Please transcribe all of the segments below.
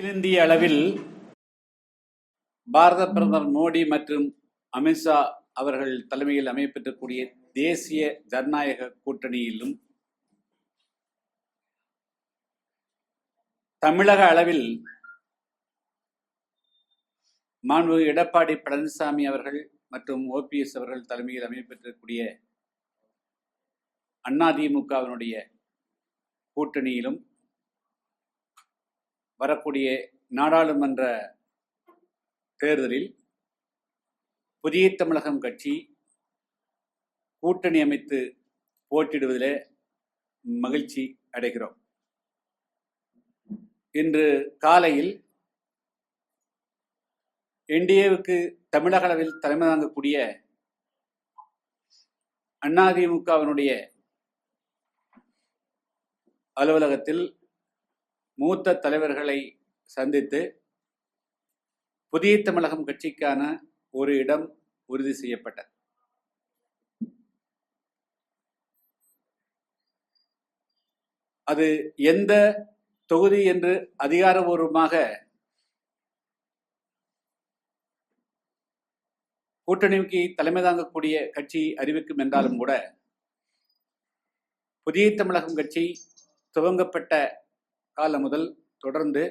அகிலிந்திய அளவில் பாரத பிரதமர் மோடி மற்றும் அமித்ஷா அவர்கள் தலைமையில் அமைப்பெற்றக்கூடிய தேசிய ஜனநாயக கூட்டணியிலும் தமிழக அளவில் மாண்பு எடப்பாடி பழனிசாமி அவர்கள் மற்றும் ஓபிஎஸ் அவர்கள் தலைமையில் அமைப்பெற்றக்கூடிய அதிமுகவினுடைய கூட்டணியிலும் வரக்கூடிய நாடாளுமன்ற தேர்தலில் புதிய தமிழகம் கட்சி கூட்டணி அமைத்து போட்டிடுவதில் மகிழ்ச்சி அடைகிறோம். இன்று காலையில் என்டிஏவுக்கு தமிழக அளவில் தலைமை தாங்கக்கூடிய அதிமுகவினுடைய அலுவலகத்தில் மூத்த தலைவர்களை சந்தித்து புதிய தமிழகம் கட்சிக்கான ஒரு இடம் உறுதி செய்யப்பட்டது. அது எந்த தொகுதி என்று அதிகாரபூர்வமாக கூட்டணிக்கு தலைமை தாங்கக்கூடிய கட்சி அறிவிக்கும் என்றாலும் கூட புதிய தமிழகம் கட்சி துவங்கப்பட்ட காலம் முதல் தொடர்ந்து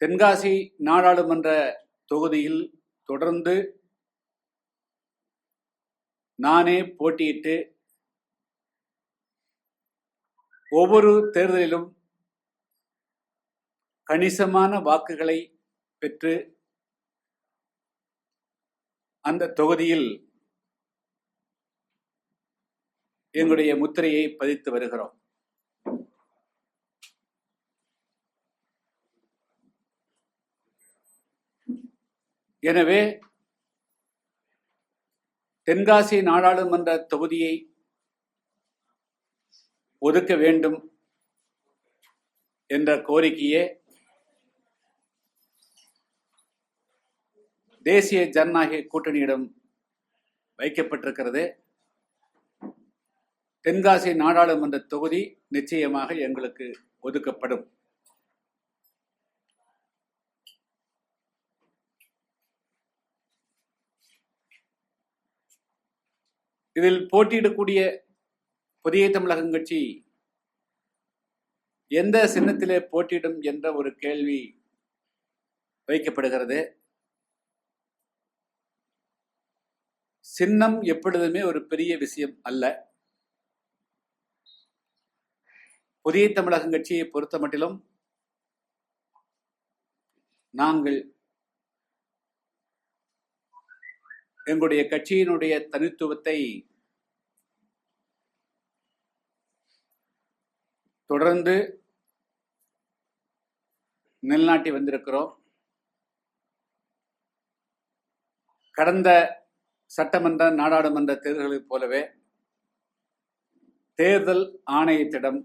தென்காசி நாடாளுமன்ற தொகுதியில் தொடர்ந்து நானே போட்டியிட்டு ஒவ்வொரு தேர்தலிலும் கணிசமான வாக்குகளை பெற்று அந்த தொகுதியில் எங்களுடைய முத்திரையை பதித்து வருகிறோம். எனவே தென்காசி நாடாளுமன்ற தொகுதியை ஒதுக்க வேண்டும் என்ற கோரிக்கையே தேசிய ஜனநாயக கூட்டணியிடம் வைக்கப்பட்டிருக்கிறது. தென்காசி நாடாளுமன்ற தொகுதி நிச்சயமாக எங்களுக்கு ஒதுக்கப்படும். இதில் போட்டியிடக்கூடிய புதிய தமிழகம் கட்சி எந்த சின்னத்திலே போட்டியிடும் என்ற ஒரு கேள்வி வைக்கப்படுகிறது. சின்னம் எப்பொழுதுமே ஒரு பெரிய விஷயம் அல்ல. புதிய தமிழகம் கட்சியை பொறுத்த மட்டிலும் நாங்கள் எங்களுடைய கட்சியினுடைய தனித்துவத்தை தொடர்ந்து நிலநாட்டி வந்திருக்கிறோம். கடந்த சட்டமன்ற நாடாளுமன்ற தேர்தல்களைப் போலவே தேர்தல் ஆணையத்திடம்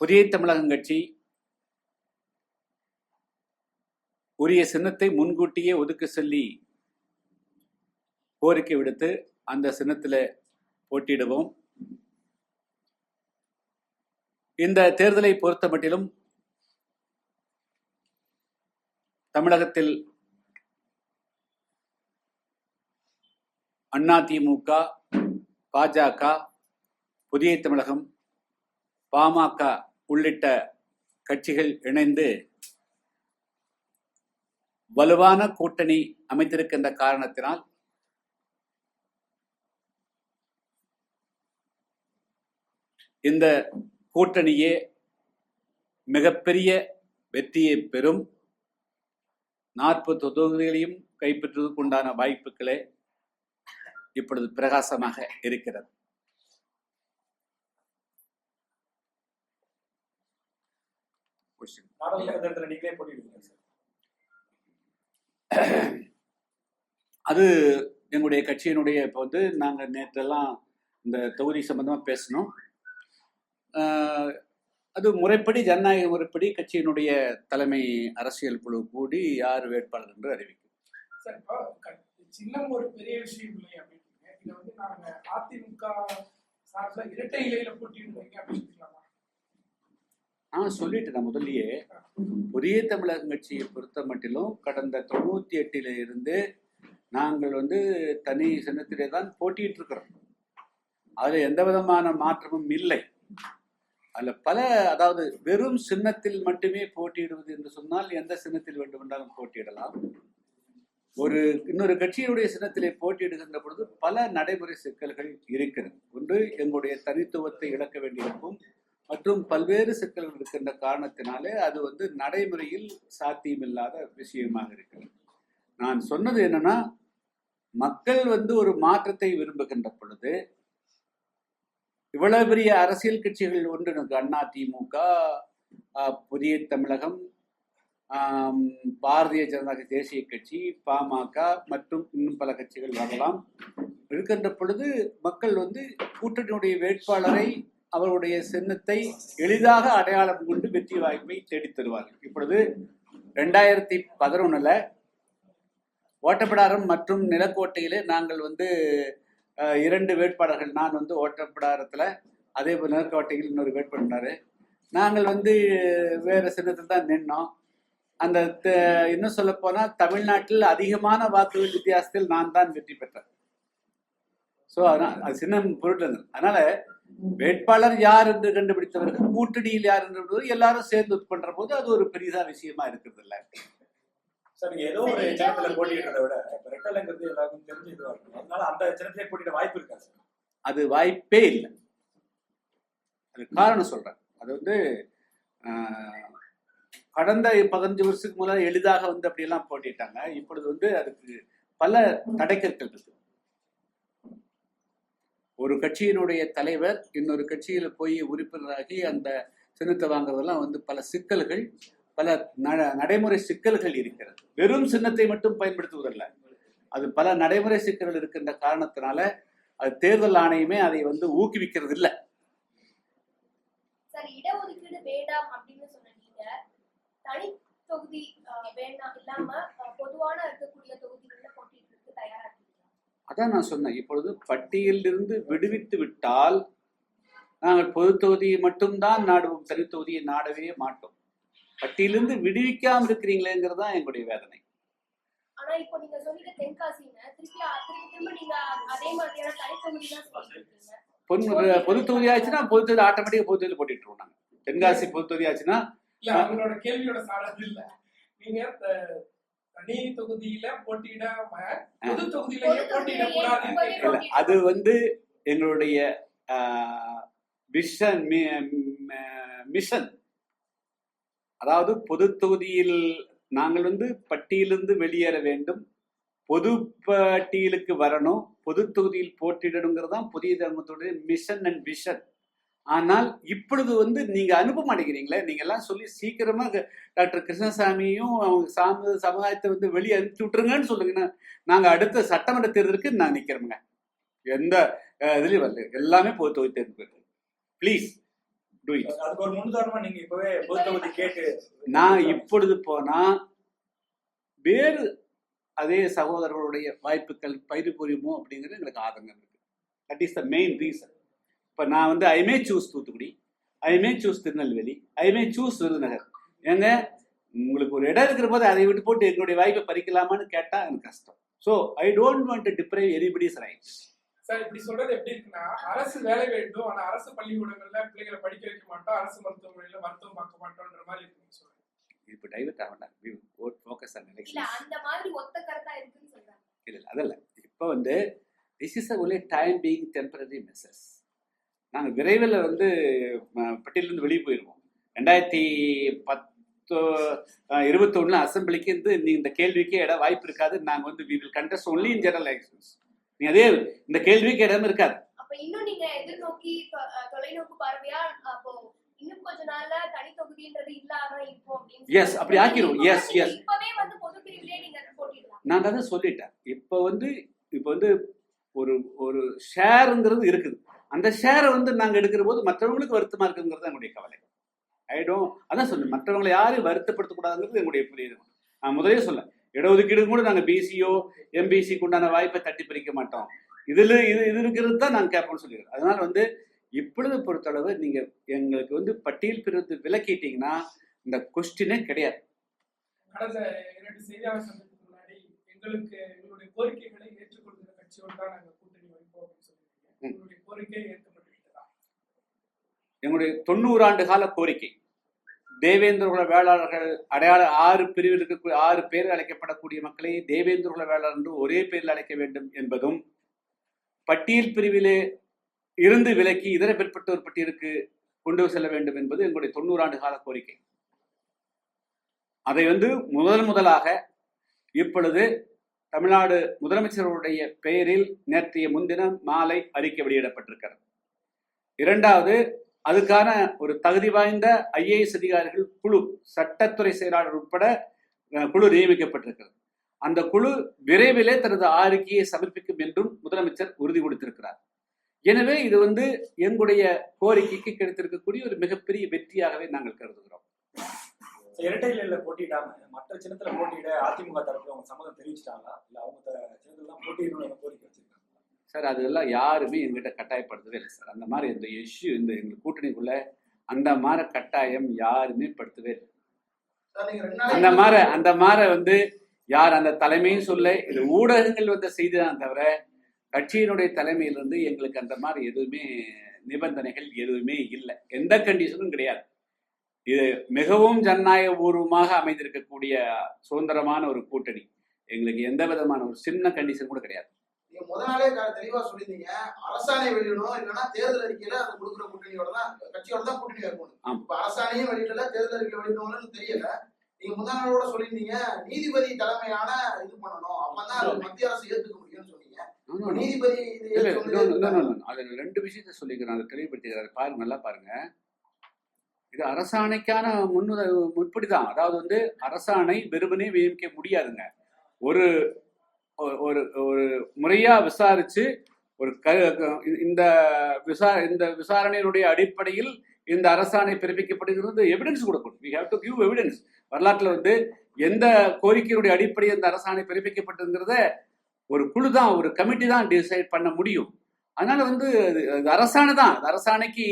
புதிய தமிழகம் கட்சி உரிய சின்னத்தை முன்கூட்டியே ஒதுக்க சொல்லி கோரிக்கை விடுத்து அந்த சின்னத்தில் போட்டியிடுவோம். இந்த தேர்தலை பொறுத்த மட்டிலும் தமிழகத்தில் அதிமுக பாஜக புதிய தமிழகம் பாமக உள்ளிட்ட கட்சிகள் இணைந்து வலுவான கூட்டணி அமைத்திருக்கின்ற காரணத்தினால் இந்த கூட்டணியே மிகப்பெரிய வெற்றியை பெறும். நாற்பது தொகுதிகளையும் கைப்பற்றுவதற்குண்டான வாய்ப்புகளே இப்பொழுது பிரகாசமாக இருக்கிறது. நீங்களே போட்டியிடுவீங்க சார்? அது எங்களுடைய கட்சியினுடைய இப்போ வந்து நாங்கள் நேற்றெல்லாம் இந்த தொகுதி சம்பந்தமாக பேசணும் அது முறைப்படி ஜனநாயக முறைப்படி கட்சியினுடைய தலைமை அரசியல் குழு கூடி யார் வேட்பாளர் என்று அறிவிக்கும். சின்னம் ஒரு பெரிய விஷயம் இல்லை அப்படின்னு இதை வந்து நாங்கள் அதிமுக சார்பில் இரட்டை இலையில போட்டிடுவீங்க அப்படின்னு நான் சொல்லிட்டேன் முதல்லயே. புதிய தமிழகம் கட்சியை பொறுத்த மட்டிலும் கடந்த தொண்ணூத்தி எட்டில இருந்து நாங்கள் வந்து தனி சின்னத்திலே தான் போட்டிட்டு இருக்கிறோம். அதுல எந்த விதமான மாற்றமும் இல்லை. அதுல பல அதாவது வெறும் சின்னத்தில் மட்டுமே போட்டியிடுவது என்று சொன்னால் எந்த சின்னத்தில் வேண்டுமென்றாலும் போட்டியிடலாம். ஒரு இன்னொரு கட்சியினுடைய சின்னத்திலே போட்டியிடுகின்ற பொழுது பல நடைமுறை சிக்கல்கள் இருக்கிறது. ஒன்று எங்களுடைய தனித்துவத்தை இழக்க வேண்டியிருக்கும். மற்றும் பல்வேறு சிக்கல்கள் இருக்கின்ற காரணத்தினாலே அது வந்து நடைமுறையில் சாத்தியமில்லாத விஷயமாக இருக்கிறது. நான் சொன்னது என்னன்னா மக்கள் வந்து ஒரு மாற்றத்தை விரும்புகின்ற பொழுது இவ்வளவு பெரிய அரசியல் கட்சிகள் ஒன்று அண்ணா திமுக புதிய தமிழகம் பாரதிய ஜனதா தேசிய கட்சி பாமக மற்றும் இன்னும் பல கட்சிகள் வரலாம். இருக்கின்ற பொழுது மக்கள் வந்து கூட்டணியுடைய வேட்பாளரை அவருடைய சின்னத்தை எளிதாக அடையாளம் கொண்டு வெற்றி வாய்ப்பை தேடித் தருவார்கள். இப்பொழுது ரெண்டாயிரத்தி பதினொன்னுல ஓட்டப்பிடாரம் மற்றும் நிலக்கோட்டையிலே நாங்கள் வந்து இரண்டு வேட்பாளர்கள். நான் வந்து ஓட்டப்பிடாரத்துல அதே போல் நிலக்கோட்டையில் இன்னொரு வேட்பாளர். நாங்கள் வந்து வேற சின்னத்தில் தான் நின்னோம். அந்த த- இன்னும் சொல்ல போனால் தமிழ்நாட்டில் அதிகமான வாக்குகள் வித்தியாசத்தில் நான் தான் வெற்றி பெற்றேன். ஸோ அதனால் அது சின்னம் பொருட்டு அதனால வேட்பாளர் யார் என்று கண்டுபிடித்தவர்கள் கூட்டணியில் யார் என்று எல்லாரும் சேர்ந்து பண்ற போது அது ஒரு பெரிதா விஷயமா இருக்கிறது இல்ல. சார் நீங்க ஏதோ ஒரு சின்னத்துல போட்டியிடுறத விட ரெட்டலைங்கிறது எல்லாருக்கும் தெரிஞ்ச இதுவா இருக்கும். அதனால அந்த சின்னத்திலே போட்டியிட வாய்ப்பு இருக்கா சார்? அது வாய்ப்பே இல்லை. அது காரணம் சொல்றேன். அது வந்து கடந்த பதினஞ்சு வருஷத்துக்கு முதல்ல எளிதாக வந்து அப்படியெல்லாம் போட்டிட்டாங்க. இப்பொழுது வந்து அதுக்கு பல தடைக்கற்கள் இருக்கு ஒரு கட்சியினுடைய தலைவர் இன்னொரு கட்சியில போய் உறுப்பினராகி அந்த சின்னத்தை வாங்குறதெல்லாம் வந்து பல சிக்கல்கள் பல நடைமுறை சிக்கல்கள் இருக்கிறது. வெறும் சின்னத்தை மட்டும் பயன்படுத்துவதல்ல. அது பல நடைமுறை சிக்கல்கள் இருக்கின்ற காரணத்தினால அது தேர்தல் ஆணையமே அதை வந்து ஊக்குவிக்கிறது இல்லை சார் இடஒதுக்கீடு வேண்டாம் அப்படின்னு சொன்ன நீங்க தனி தொகுதி வேண்டாம் இல்லாம பொதுவான இருக்கக்கூடிய தொகுதிகளில் போட்டிட்டு தயாரா அதான் நான் சொன்னேன். இப்பொழுது பட்டியலிருந்து விடுவித்து விட்டால் நாங்கள் பொது தொகுதியை மட்டும்தான் நாடுவோம். தனி தொகுதியை நாடவே மாட்டோம். பட்டியலிருந்து விடுவிக்காம இருக்கிறீங்களேங்கிறது தான் எங்களுடைய வேதனை. ஆனா இப்போ நீங்க திருப்பி திரும்ப நீங்க அதே மாதிரியான தான் பொது பொது தொகுதி ஆச்சுன்னா பொது தொகுதி ஆட்டோமேட்டிக்காக பொது தொகுதி நாங்கள் தென்காசி பொது தொகுதி ஆச்சுன்னா அவங்களோட கேள்வியோட இல்ல. நீங்க தனி தொகுதியில போட்டியிடாம பொது தொகுதியிலேயே பொது போட்டியிட தொகுதியிலேயே கூடாதுன்னு இப்பவே கேக்குறேன். இல்ல, அது வந்து எங்களுடைய விஷன் மிஷன். அதாவது பொது தொகுதியில் நாங்கள் வந்து பட்டியலிருந்து வெளியேற வேண்டும். பொது பட்டியலுக்கு வரணும். பொது தொகுதியில் போட்டியிடணுங்கிறது தான் புதிய தர்மத்துடைய மிஷன் அண்ட் விஷன். ஆனால் இப்பொழுது வந்து நீங்க அனுப்ப மாட்டேங்கிறீங்களே நீங்க எல்லாம் சொல்லி சீக்கிரமா டாக்டர் கிருஷ்ணசாமியும் அவங்க சாம சமுதாயத்தை வந்து வெளியே அனுப்பிச்சு விட்டுருங்கன்னு சொல்லுங்க நாங்க அடுத்த சட்டமன்ற தேர்தலுக்கு நான் நிக்கிறோமுங்க எந்த இதுலயும் வரல. எல்லாமே பொது தொகுதி தேர்தல் ப்ளீஸ் தொகுதி கேட்டு நான் இப்பொழுது போனா வேறு அதே சகோதரர்களுடைய வாய்ப்புகள் பயிர் புரியுமோ அப்படிங்கிறது எங்களுக்கு ஆதங்கம் இருக்கு. That is the main reason இப்போ நான் வந்து I may choose Thoothukudi I may choose Tirunelveli I may choose Virudhunagar. ஏங்க? உங்களுக்கு ஒரு இடம் இருக்கிற போது அதை விட்டு போட்டு எங்களுடைய வாய்ப்பை பறிக்கலாமான்னு கேட்டா எனக்கு கஷ்டம். So I don't want to deprive anybody's rights sir இப்படி சொல்றது எப்படி இருக்குன்னா அரசு வேலை வேண்டும் ஆனா அரசு பள்ளிக்கூடங்கள்ல பிள்ளைகளை படிக்க வைக்க மாட்டோம் அரசு மருத்துவமனையில மருத்துவம் பார்க்க மாட்டோம்ன்ற மாதிரி இருக்குன்னு சொல்றேன் இப்போ டைவர்ட் ஆகண்டாம் ஃபோக்கஸ் ஆன் இல்ல எலெக்ஷன் அந்த மாதிரி ஒத்த கருத்தா இருக்குன்னு சொல்றாங்க. இல்லை இல்லை அதல்ல. இப்போ வந்து this is only time being temporary measures நாங்கள் விரைவில் வந்து பட்டியலிருந்து வெளியே போயிடுவோம் ரெண்டாயிரத்தி பத்து இருபத்தொன்னுல அசம்பிளிக்கு வந்து நீ இந்த கேள்விக்கே இடம் வாய்ப்பு இருக்காது. நாங்கள் வந்து we will contest only in general elections நீ அதே இந்த கேள்விக்கு இடம் இருக்காது. இன்னும் நீங்க எதிர்நோக்கி தொ- அஹ், தொலைநோக்கு பார்வையா அப்போ இன்னும் கொஞ்ச நாள்ல தனி தொகுதின்றது இல்லாம இருக்கும் அப்படின்னு Yes, அப்படி. இப்பவே வந்து பொது பிரிவிலே நீங்க போட்டிடலாம். நான் அதை சொல்லிட்டேன். இப்போ வந்து இப்போ வந்து ஒரு ஒரு ஷேருங்கிறது இருக்குது. அந்த ஷேரை வந்து நாங்கள் எடுக்கிற போது மற்றவங்களுக்கு வருத்தமாக இருக்குங்கிறது தான் என்னுடைய கவலை. ஆகிடும் அதான் சொல்லு மற்றவங்களை யாரையும் வருத்தப்படுத்தக்கூடாதுங்கிறது என்னுடைய புரியுது நான் முதலே சொல்ல இடஒதுக்கீடு கூட நாங்கள் பிசியோ எம்பிசிக்கு உண்டான வாய்ப்பை தட்டி பிரிக்க மாட்டோம். இதில் இது இது இருக்கிறது தான் நாங்கள் கேட்போம்னு சொல்லிடுறோம் அதனால் வந்து இப்பொழுது பொறுத்தளவு நீங்கள் எங்களுக்கு வந்து பட்டியல் பிரிவு விலக்கிட்டீங்கன்னா இந்த கொஸ்டினே கிடையாது. கடந்த இரண்டு செய்தியாளர் சந்திப்புக்கு முன்னாடி எங்களுக்கு எங்களுடைய ஏற்றுக்கொள்கிற கட்சியோடு தான் நாங்கள் கூட்டணி வைப்போம் அப்படின்னு சொல்லியிருக்கீங்க ம். உங்களுடைய கோரிக்கை ஏற்கப்பட்டு விட்டதா நம்முடைய தொண்ணூறு ஆண்டு கால கோரிக்கை. தேவேந்திர குல வேளாளர்கள் அடையாள ஆறு பிரிவில் இருக்கக்கூடிய ஆறு பேர் அழைக்கப்படக்கூடிய மக்களை தேவேந்திர குல வேளாளர் என்று ஒரே பேரில் அழைக்க வேண்டும் என்பதும் பட்டியல் பிரிவிலே இருந்து விலக்கி இதர பிற்பட்டோர் பட்டியலுக்கு கொண்டு செல்ல வேண்டும் என்பது எங்களுடைய தொண்ணூறு ஆண்டு கால கோரிக்கை. அதை வந்து முதல் முதலாக இப்பொழுது தமிழ்நாடு முதலமைச்சருடைய பெயரில் நேற்றைய முன்தினம் மாலை அறிக்கை வெளியிடப்பட்டிருக்கிறது. இரண்டாவது அதுக்கான ஒரு தகுதி வாய்ந்த ஐஏஎஸ் அதிகாரிகள் குழு சட்டத்துறை செயலாளர் உட்பட குழு நியமிக்கப்பட்டிருக்கிறது. அந்த குழு விரைவிலே தனது அறிக்கையை சமர்ப்பிக்கும் என்றும் முதலமைச்சர் உறுதி கொடுத்திருக்கிறார். எனவே இது வந்து எங்களுடைய கோரிக்கைக்கு கிடைத்திருக்கக்கூடிய ஒரு மிகப்பெரிய வெற்றியாகவே நாங்கள் கருதுகிறோம். இரட்டை போட்டியிடாம மற்ற சின்னத்துல போட்டியிட அதிமுக தரப்புல அவங்க சம்மதம் தெரிவிச்சிட்டாங்களா? இல்ல அவங்க சின்னத்துல போட்டியிடணும் கோரிக்கை வச்சிருக்காங்க சார் அதெல்லாம் யாருமே எங்கிட்ட கட்டாயப்படுத்தவே இல்லை சார். அந்த மாதிரி இந்த இஷ்யூ இந்த எங்கள் கூட்டணிக்குள்ள அந்த மாதிரி கட்டாயம் யாருமே படுத்தவே இல்லை. அந்த மாதிரி அந்த மாதிரி வந்து யார் அந்த தலைமையும் சொல்ல இது ஊடகங்கள் வந்த செய்திதான் தவிர கட்சியினுடைய தலைமையிலிருந்து எங்களுக்கு அந்த மாதிரி எதுவுமே நிபந்தனைகள் எதுவுமே இல்லை. எந்த கண்டிஷனும் கிடையாது. இது மிகவும் ஜனநாயக பூர்வமாக அமைந்திருக்கக்கூடிய சுதந்திரமான ஒரு கூட்டணி. எங்களுக்கு எந்த விதமான ஒரு சின்ன கண்டிஷன் கூட கிடையாது. நீங்க முத நாளே தெளிவா சொல்லியிருந்தீங்க. அரசாணை வெளியிடணும். இல்லைன்னா தேர்தல் அறிக்கையில அது கொடுக்குற கூட்டணியோட தான் கட்சியோட தான் கூட்டணி இருக்கணும். இப்ப அரசாணையும் வெளியிடல தேர்தல் அறிக்கை வெளியிடணும்னு தெரியல. நீங்க முத நாளோட சொல்லியிருந்தீங்க நீதிபதி தலைமையான இது பண்ணணும். அப்பதான் அது மத்திய அரசு ஏத்துக்க முடியும்னு சொன்னீங்க. நீதிபதி. அதுல ரெண்டு விஷயத்த சொல்லிக்கிறேன். அதை தெளிவுபடுத்திக்கிறேன். பாருங்க நல்லா பாருங்க. இது அரசாணைக்கான முன்னுத முற்படிதான். அதாவது வந்து அரசாணை வெறுமனே நியமிக்க முடியாதுங்க. ஒரு ஒரு ஒரு முறையா விசாரிச்சு ஒரு க க- இந்த விசா இந்த விசாரணையினுடைய அடிப்படையில் இந்த அரசாணை பிறப்பிக்கப்படுகிறது எவிடன்ஸ் கொடுக்கணும். We have to give evidence வரலாற்றில் வந்து எந்த கோரிக்கையினுடைய அடிப்படையில் இந்த அரசாணை பிறப்பிக்கப்பட்டிருங்கிறத ஒரு குழு தான் ஒரு கமிட்டி தான் டிசைட் பண்ண முடியும். அதனால வந்து அது அரசாணை தான். அரசாணைக்கு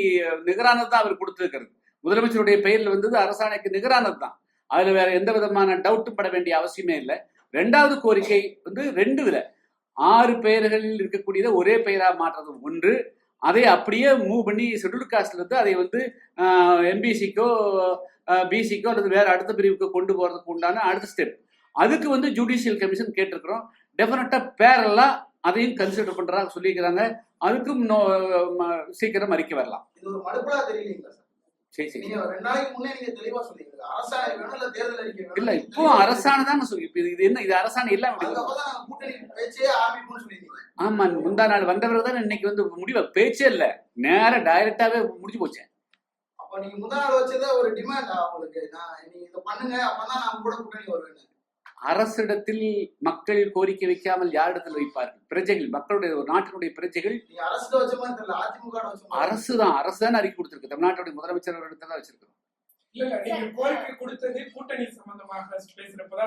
நிகரானது தான் அவர் கொடுத்துருக்கிறது. முதலமைச்சருடைய பெயரில் வந்தது அரசாணைக்கு நிகரானது தான். அதில் வேற எந்த விதமான டவுட்டும் பட வேண்டிய அவசியமே இல்லை. ரெண்டாவது கோரிக்கை வந்து ரெண்டு வித ஆறு பெயர்களில் இருக்கக்கூடியதை ஒரே பெயராக மாற்றுறது ஒன்று. அதை அப்படியே மூவ் பண்ணி ஷெட்யூல் காஸ்ட்ல இருந்து அதை வந்து எம்பிசிக்கோ பிசிக்கோ அல்லது வேற அடுத்த பிரிவுக்கோ கொண்டு போறதுக்கு உண்டான அடுத்த ஸ்டெப் அதுக்கு வந்து ஜுடிஷியல் கமிஷன் கேட்டிருக்கிறோம். டெஃபினட்டா பேரலா அதையும் கன்சிடர் பண்றாங்க சொல்லியிருக்கிறாங்க. அதுக்கும் நோ- ம- சீக்கிரம் அறிக்கை வரலாம். சார் சரி. இல்ல இப்போ அரசாணை தான் இது என்ன இது அரசாணை எல்லாம் ஆமா முந்தா நாள் வந்தவர் தான் இன்னைக்கு வந்து முடிவு பேச்சே இல்ல. நேரா டைரக்டாவே முடிஞ்சு போச்சு. அப்ப நீங்க முதல் நாள் வச்சதே ஒரு டிமாண்ட் உங்களுக்கு? நான் நீங்க இதை பண்ணுங்க அப்பதான் நான் கூட கூட்டணி வருவேன் அரசிடத்தில் மக்கள் கோரிக்கை வைக்காமல் யாரிடத்தில் வைப்பார்கள்? பிரஜைகள் மக்களுடைய ஒரு நாட்டினுடைய பிரஜைகள்? அரசு தான் அரசு தான் அறிக்கை கொடுத்திருக்கு. தமிழ்நாட்டுடைய முதலமைச்சர் இடத்துல தான்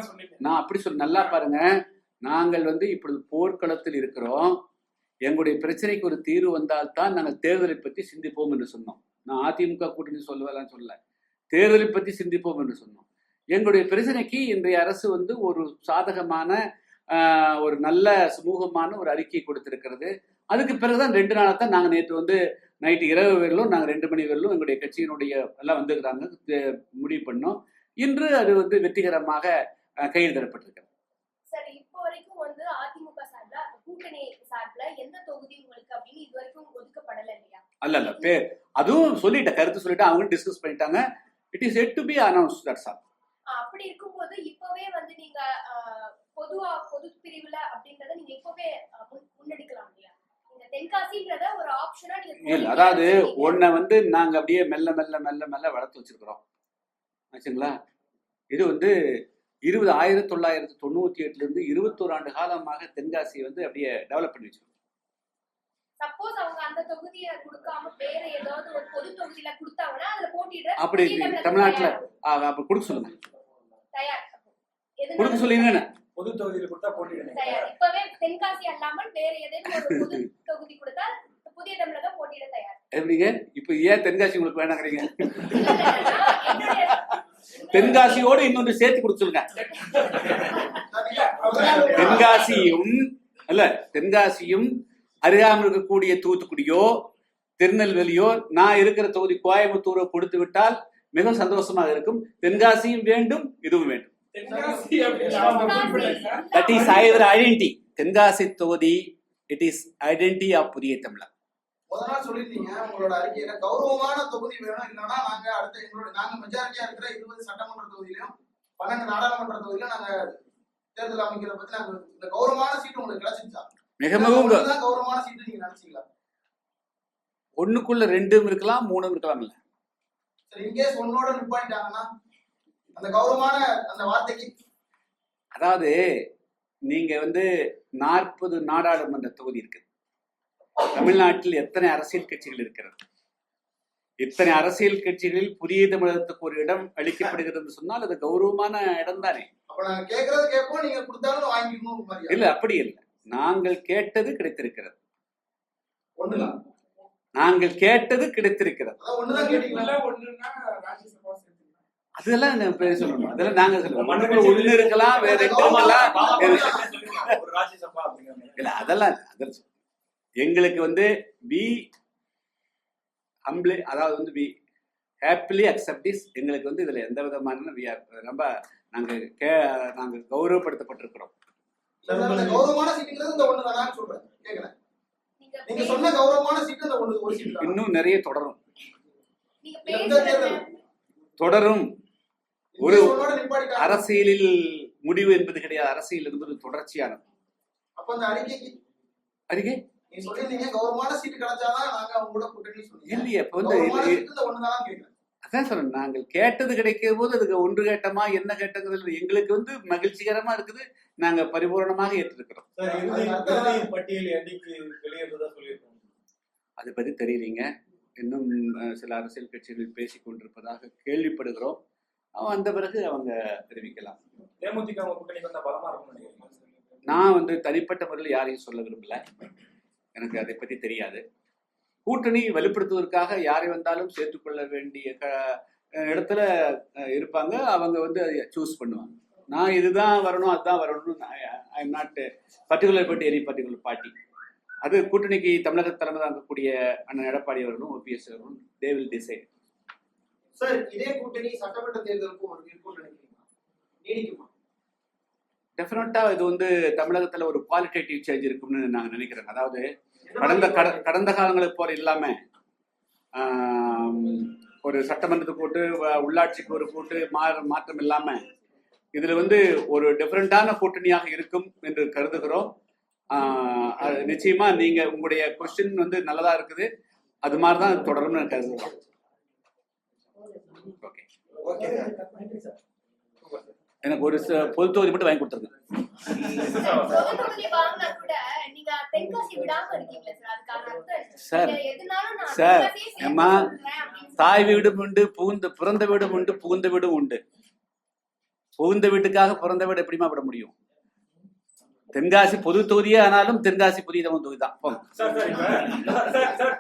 சொன்னீங்க. நான் அப்படி சொல்லி நல்லா பாருங்க. நாங்கள் வந்து இப்பொழுது போர்க்களத்தில் இருக்கிறோம். எங்களுடைய பிரச்சனைக்கு ஒரு தீர்வு வந்தால்தான் நாங்கள் தேர்தலை பற்றி சிந்திப்போம் என்று சொன்னோம். நான் அதிமுக கூட்டணி சொல்லுவதெல்லாம் சொல்லல. தேர்தலை பற்றி சிந்திப்போம் என்று சொன்னோம். எங்களுடைய பிரச்சனைக்கு இன்றைய அரசு வந்து ஒரு சாதகமான ஒரு நல்ல சுமூகமான ஒரு அறிக்கை கொடுத்திருக்கிறது. அதுக்கு பிறகுதான் ரெண்டு நாளாக தான் நாங்கள் நேற்று வந்து நைட்டு இரவு வரலும் நாங்கள் ரெண்டு மணி வரலும் எங்களுடைய கட்சியினுடைய எல்லாம் வந்துக்கிறாங்க முடிவு பண்ணோம். இன்று அது வந்து வெற்றிகரமாக அஹ், கையெழுத்திடப்பட்டிருக்கிறது சரி இப்போ வரைக்கும் வந்து அதிமுக சார்பில் அந்த கூட்டணி சார்பில் எந்த தொகுதி உங்களுக்கு அப்படின்னு இது வரைக்கும் ஒதுக்கப்படலை இல்லையா? அல்ல அல்ல பே அதுவும் சொல்லிட்டேன். கருத்து சொல்லிட்டு அவங்க டிஸ்கஸ் பண்ணிட்டாங்க. It is yet to be announce that's all ah அப்படி இருக்கும்போது இப்பவே வந்து நீங்க பொதுவா பொது பிரிவுல அப்படின்றத நீங்க இப்பவே முன்னெடுக்கலாம் இல்லையா? அதாவது. ஒன்றை வந்து நாங்க அப்படியே மெல்ல மெல்ல மெல்ல மெல்ல வளர்த்து வச்சிருக்கிறோம். ஆச்சுங்களா? இது வந்து இருபது ஆயிரத்தி தொள்ளாயிரத்தி தொண்ணூத்தி எட்டுல இருந்து இருபத்தோரு ஆண்டு காலமாக தென்காசி வந்து அப்படியே டெவலப் பண்ணி வச்சிருக்கோம். அப்படி தமிழ்நாட்டுல அப்ப கொடுக்க சொல்லுங்க. கொடுக்க சொல்லுங்க பொது தொகுதியில கொடுத்தா போட்டியிடுங்க. தயார். இப்பவே தென்காசி அல்லாமல் வேற ஏதேனும் பொது தொகுதி கொடுத்தால் புதிய தமிழகம் போட்டியிட தயார். எப்படிங்க? இப்போ ஏன் தென்காசி உங்களுக்கு வேணாங்கிறீங்க? தென்காசியோடு இன்னொன்று சேர்த்து கொடுத்துருங்க தென்காசியும் அல்ல தென்காசியும் அருகாமல் இருக்கக்கூடிய தூத்துக்குடியோ திருநெல்வேலியோ நான் இருக்கிற தொகுதி கோயம்புத்தூரோ கொடுத்து விட்டால் மிக சந்தோஷமாக இருக்கும். தென்காசியும் வேண்டும் இதுவும் வேண்டும். That is our identity Tenkasi தொகுதி இட் இஸ் ஐடென்டி ஆஃப் புதிய தமிழர். முத நாள் சொல்லியிருந்தீங்க உங்களோட அறிக்கையில கௌரவமான தொகுதி வேணும். இல்லைன்னா நாங்க அடுத்த எங்களோட நாங்க மெஜாரிட்டியா இருக்கிற இருபது சட்டமன்ற தொகுதியிலும் பன்னெண்டு நாடாளுமன்ற தொகுதியிலும் நாங்க தேர்தல் அமைக்கிறத பத்தி நாங்க இந்த கௌரவமான சீட்டு உங்களுக்கு கிடைச்சிருச்சா? மிக மிகவும் கௌரவமான சீட்டு நீங்க நினைச்சீங்களா? ஒண்ணுக்குள்ள ரெண்டும் இருக்கலாம் மூணும் இருக்கலாம் இல்ல. சரி இன்கேஸ் ஒன்னோட நிப்பாட்டிட்டாங்கன்னா அந்த கௌரவமான அந்த வார்த்தைக்கு. அதாவது நீங்க வந்து நாற்பது நாடாளுமன்ற தொகுதி இருக்குது. தமிழ்நாட்டில் எத்தனை அரசியல் கட்சிகள் இருக்கிறது? இத்தனை அரசியல் கட்சிகளில் புதிய தமிழகத்துக்கு ஒரு இடம் அளிக்கப்படுகிறது சொன்னால் அது கௌரவமான இடம் தானே. இல்ல அப்படி இல்லை. நாங்கள் கேட்டது கிடைத்திருக்கிறது. ஒண்ணுதான் நாங்கள் கேட்டது கிடைத்திருக்கிறது. அதெல்லாம் நான் பேர் சொல்லணும். அதெல்லாம் நாங்க சொல்லணும். மண்ணுக்குள்ள ஒண்ணு இருக்கலாம் வேற. இல்ல. அதெல்லாம். அதெல்லாம் எங்களுக்கு வந்து வி ஹம்பிளி அதாவது வந்து வி ஹாப்பிலி அக்செப்ட் எங்களுக்கு வந்து இதுல எந்த விதமான are ரொம்ப நாங்க கே நாங்க கௌரவப்படுத்தப்பட்டிருக்கிறோம். நீங்க சொன்ன கௌரவமான சீட்டு இந்த ஒண்ணு ஒரு சீட்டு தான் இன்னும் நிறைய தொடரும். தொடரும். ஒரு அரசியலில் முடிவு என்பது கிடையாது. அரசியல் என்பது தொடர்ச்சியானது. அப்ப அந்த அறிக்கைக்கு கேக்குறேன் அதான் சொல்றேன். நாங்கள் கேட்டது கிடைக்கும் போது அதுக்கு ஒன்று கேட்டமா என்ன கேட்டங்கிறது எங்களுக்கு வந்து மகிழ்ச்சிகரமா இருக்குது. நாங்க பரிபூரணமாக ஏற்றிருக்கிறோம். அதை பத்தி தெரியலீங்க இன்னும் சில அரசியல் கட்சிகள் பேசிக் கொண்டிருப்பதாக கேள்விப்படுகிறோம். அவன் வந்த பிறகு அவங்க தெரிவிக்கலாம்? நான் வந்து தனிப்பட்ட முறையில் யாரையும் சொல்ல விரும்பல. எனக்கு அதை பத்தி தெரியாது. கூட்டணி வலுப்படுத்துவதற்காக யாரை வந்தாலும் சேர்த்துக்கொள்ள வேண்டிய இடத்துல இருப்பாங்க. அவங்க வந்து அதை சூஸ் பண்ணுவாங்க. நான் இதுதான் வரணும் அதுதான் வரணும் I am not particular but any particular party அது கூட்டணிக்கு தமிழக தலைமை தாங்கக்கூடிய அண்ணன் எடப்பாடி அவர்களும் ஓபிஎஸ் அவர்களும் தே வில் டிசைட் சார் இதே கூட்டணி சட்டமன்ற தேர்தலுக்கும் இருக்கும்னு நினைக்கிறீங்களா? நீடிக்குமா? டெஃபினட்டா இது வந்து தமிழகத்துல ஒரு குவாலிட்டேட்டிவ் சேஞ்ச் இருக்கும்னு நான் நினைக்கிறேன் அதாவது கடந்த கடந்த காலங்களுக்கு போல இல்லாம ஒரு சட்டமன்றத்துக்கு கூட்டு வ- உள்ளாட்சிக்கு ஒரு கூட்டு மா- மாற்றம் இல்லாம இதுல வந்து ஒரு டிஃபரெண்டான கூட்டணியாக இருக்கும் என்று கருதுகிறோம். நிச்சயமா நீங்க உங்களுடைய கொஸ்டின் வந்து நல்லதா இருக்குது. அது மாதிரி தான் தொடரும்னு நான் கருதுகிறோம். ஓகே ஓகே சார் எனக்கு ஒரு பொது தொகுதி மட்டும் வாங்கி கொடுத்துருங்க. சார் அதுக்கான அர்த்தம் என்ன? சார், அப்படின்னு தாய் வீடும் உண்டு புகுந்த பிறந்த வீடும் உண்டு புகுந்த வீடும் உண்டு. புகுந்த வீட்டுக்காக பிறந்த வீடு எப்படிமா விட முடியும்? தென்காசி பொது தொகுதியே ஆனாலும் தென்காசி புதிய தமிழ் தொகுதி தான். போங்க. சார் சார் இப்ப சார் சார்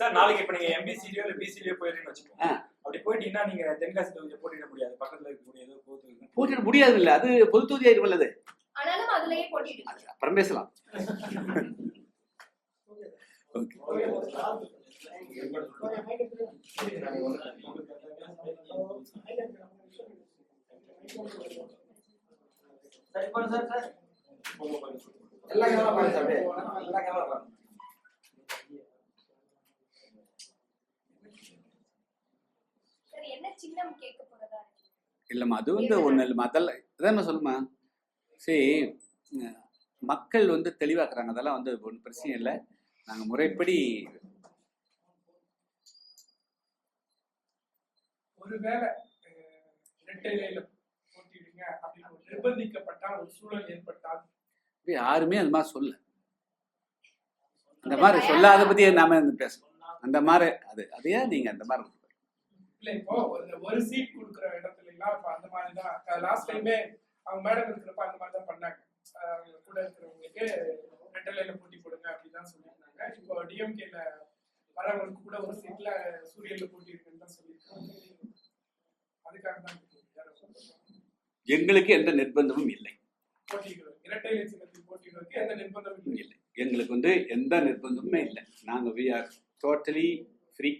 சார் நாளைக்கு இப்ப நீங்க எம்பிசிலியோ இல்ல பிசிலியோ போயிருக்கீங்கன்னு வச்சுக்கோங்க. அப்படி போயிட்டீங்கன்னா நீங்க தென்காசி தொகுதியை போட்டியிட முடியாது. பக்கத்துல இருக்கக்கூடிய ஏதோ பொது போட்டிட முடியாது இல்ல அது பொது தொகுதி ஆயிரும் அது அப்புறம் பேசலாம். சார் இப்போ சார் சார் எல்லா கேமரா பாருங்க சார் அப்படியே. எல்லா கேமரா பாருங்க சார் என்ன சின்னம் கேட்க போறதா இருக்கு? இல்லம்மா அது வந்து ஒண்ணு இல்லைம்மா அதெல்லாம் அதான் சொல்லுமா சரி மக்கள் வந்து தெளிவாக்குறாங்க அதெல்லாம் வந்து ஒன்றும் பிரச்சனை இல்லை. நாங்க முறைப்படி ஒருவேளை இரட்டை போட்டியிடுங்க அப்படின்னு நிர்பந்திக்கப்பட்டால் ஒரு சூழல் ஏற்பட்டால். யாருமே அது மாதிரி சொல்ல அந்த மாதிரி சொல்லாத பத்தி நாம பேசணும். அந்த மாதிரி அது அதையே நீங்க அந்த மாதிரி இல்ல இப்போ ஒரு- சீட் கொடுக்குற இடத்துல எல்லாம் இப்ப அந்த மாதிரி தான் லாஸ்ட் டைமே அவங்க மேடம் இருக்கிறப்ப அந்த மாதிரி தான் பண்ணாங்க கூட இருக்கிறவங்களுக்கு ரெட்டலையில போட்டி போடுங்க அப்படின்னு தான் சொல்லியிருந்தாங்க. இப்போ டிஎம்கேல வரவங்களுக்கு கூட ஒரு சீட்ல சூரியன்ல போட்டியிருக்குன்னு தான் சொல்லியிருக்காங்க. அதுக்காக தான் எங்களுக்கு எந்த நிர்பந்தமும் இல்லை. இல்லை. எங்களுக்கு வந்து எந்த நிர்பந்தமுமே இல்லை. நாங்கள் வி ஆர் டோட்டலி ஃப்ரீ